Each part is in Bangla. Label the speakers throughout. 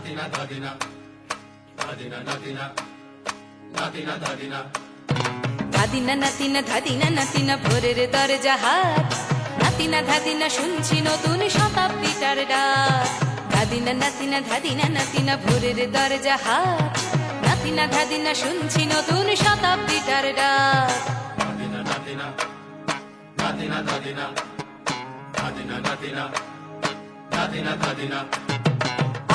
Speaker 1: Nadina, Nadina, Nadina, Nadina, Nadina, Nadina.
Speaker 2: ধাদিনা নাতিনা ধাদিনা নাতিনা ভোরের দরজা হাত নাতিনা ধাদিনা শুনছি নতুন শতাব্দীটার ডাক ধাদিনা নাতিনা ধাদিনা নাতিনা ভোরের দরজা হাত নাতিনা ধাদিনা শুনছি নতুন শতাব্দীটার ডাক
Speaker 1: Nadina, Nadina, Nadina, Nadina, Nadina, Nadina, Nadina, Nadina.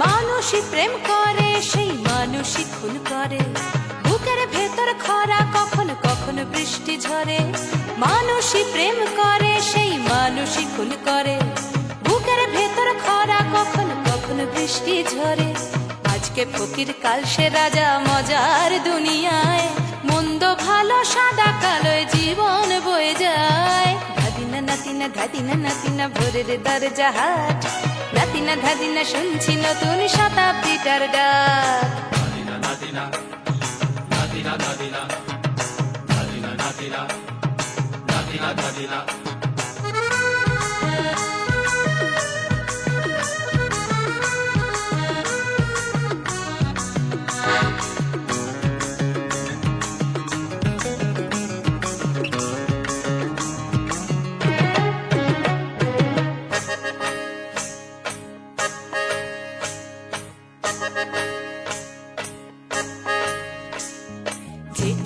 Speaker 2: মানুষই প্রেম করে সেই মানুষই খুন করে। বুকের ভেতর খরা কখন কখন বৃষ্টি ঝরে। মানুষই প্রেম করে সেই মানুষই খুন করে। বুকের ভেতর খরা কখন কখন বৃষ্টি ঝরে। আজকে ফকির কাল সে রাজা মজার দুনিয়ায়। মন্দ ভালো সাদা কালোয় জীবন বয়ে যায়। ধাদিনা নাতিনা ধাদিনা নাতিনা ভোরের দরজা হাট। নাতিনা ধাদিনা শুনছি নতুন শতাব্দীটার ডাক।
Speaker 1: Nadina, Nadina, Nadina, Nadina, Nadina, Nadina,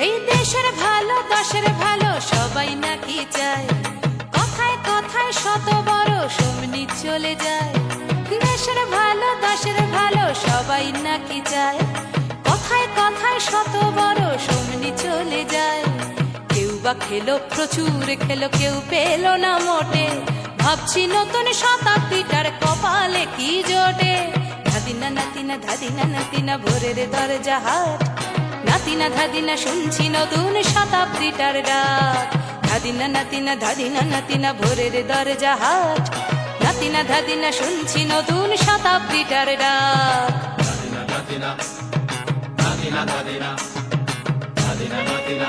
Speaker 2: এই দেশের ভালো, দশের ভালো, সবাই নাকি চায়। কথায় কথায় শত বড় সমনি চলে যায়। দেশের ভালো, দশের ভালো, সবাই নাকি চায়। কথায় কথায় শত বড় সমনি চলে যায়। কেউ বা খেলো, প্রচুর খেলো, কেউ পেল না মোটে। ভাবছি নতুন শতাব্দীটার কপালে কি জোটে। ধাদিনা নাতিনা ধাদিনা নাতিনা, ভোরের দরজা হাট নাতিনা ধাদিনা শুনছি নতুন শতাব্দীটার ডাক ধাদিনা নাতিনা ধাদিনা নাতিনা ভোরের দরজা হাট নাতিনা ধাদিনা শুনছি নতুন শতাব্দীটার ডাক
Speaker 1: ধাদিনা ধাদিনা ধাদিনা ধাদিনা ধাদিনা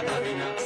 Speaker 1: Vina, Vina.